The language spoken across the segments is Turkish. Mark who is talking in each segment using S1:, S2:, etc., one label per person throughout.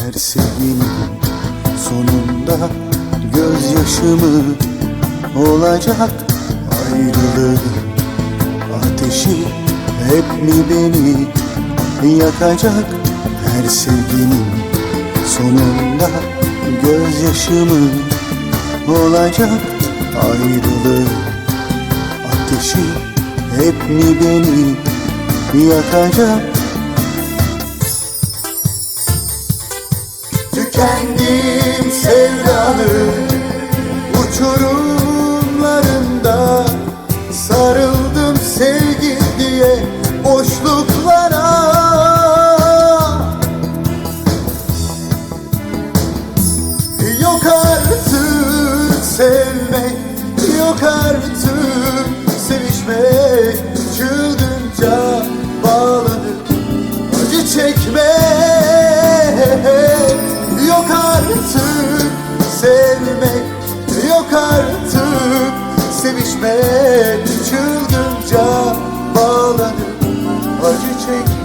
S1: Her sevginin sonunda gözyaşımı olacak ayrılığın ateşi hep mi beni yakacak her sevginin sonunda gözyaşımı olacak ayrılığı ateşi hep mi beni yakacak Tükendim sevdanın uçurumlarında Sarıldım sevgi diye boşluklara artık sevişmek Çılgınca bağlanıp acı çekmek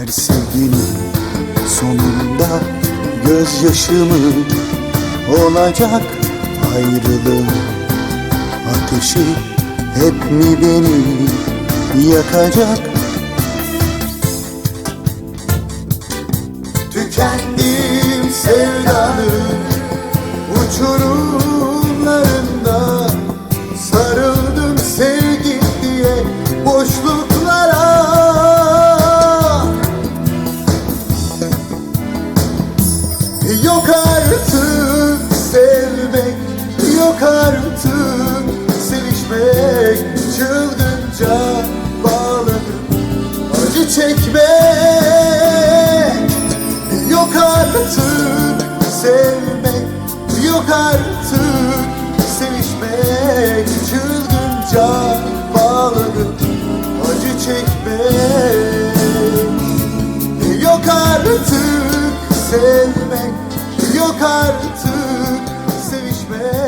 S1: Her sevginin sonunda gözyaşımı olacak ayrılık Ateşi hep mi beni yakacak? Tükendim sevdanın uçurumlarında Yok artık sevmek, yok artık sevişmek. Çılgınca bağlanıp acı çekmek. Yok artık sevmek, yok artık artık sevişmek